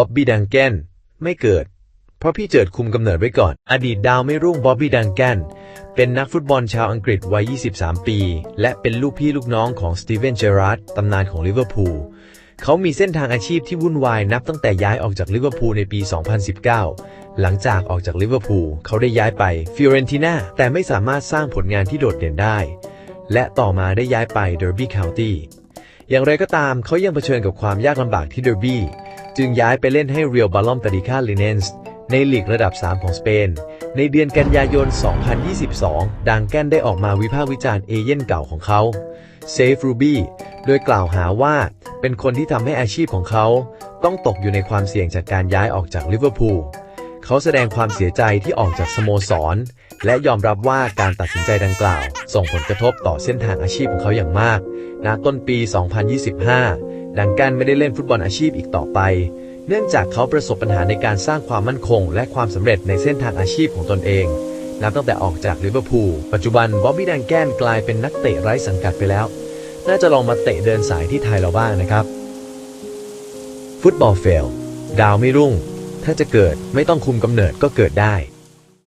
บ๊อบบี้ดังแกนไม่เกิด เพราะพี่เจิดคุมกำเนิดไว้ก่อน อดีตดาวไม่รุ่งบ๊อบบี้ดังแกนเป็นนักฟุตบอลชาวอังกฤษวัย 23 ปี และเป็นลูกพี่ลูกน้องของสตีเวนเจอราร์ดตำนานของลิเวอร์พูลเขามีเส้นทางอาชีพที่วุ่นวายนับตั้งแต่ย้ายออกจากลิเวอร์พูลในปี 2019 หลังจากออกจากลิเวอร์พูลเขาได้ย้ายไปฟิโอเรนติน่าแต่ไม่สามารถสร้างผลงานที่โดดเด่นได้ และต่อมาได้ย้ายไปเดอร์บี้คาวตี้อย่างไรก็ตามเขายังเผชิญกับความยากลำบากที่เดอร์บี้ จึงย้ายไปเล่นให้เรียลบาลอมตาดิคาลิเนนส์ในลีกระดับ 3 ของสเปน ในเดือนกันยายน 2022 ดังแกนได้ออกมาวิพากษ์วิจารณ์เอเย่นเก่าของเขาเซฟรูบี้โดยกล่าวหาว่าเป็นคนที่ทำให้อาชีพของเขา ต้องตกอยู่ในความเสี่ยงจากการย้ายออกจากลิเวอร์พูลเขาแสดงความเสียใจที่ออกจากสโมสร และยอมรับว่าการตัดสินใจดังกล่าว ส่งผลกระทบต่อเส้นทางอาชีพของเขาอย่างมากณต้นปี 2025 ดังกันไม่ได้เล่นฟุตบอลอาชีพอีกต่อไป เนื่องจากเขาประสบปัญหาในการสร้างความมั่นคง และความสำเร็จในเส้นทางอาชีพของตนเอง นับตั้งแต่ออกจากลิเวอร์พูล ปัจจุบันบ๊อบบี้ดังแกนกลายเป็นนักเตะไร้สังกัดไปแล้ว น่าจะลองมาเตะเดินสายที่ไทยเราบ้างนะครับ ฟุตบอลเฟล ดาวไม่รุ่ง ถ้าจะเกิดไม่ต้องคุมกำเนิดก็เกิดได้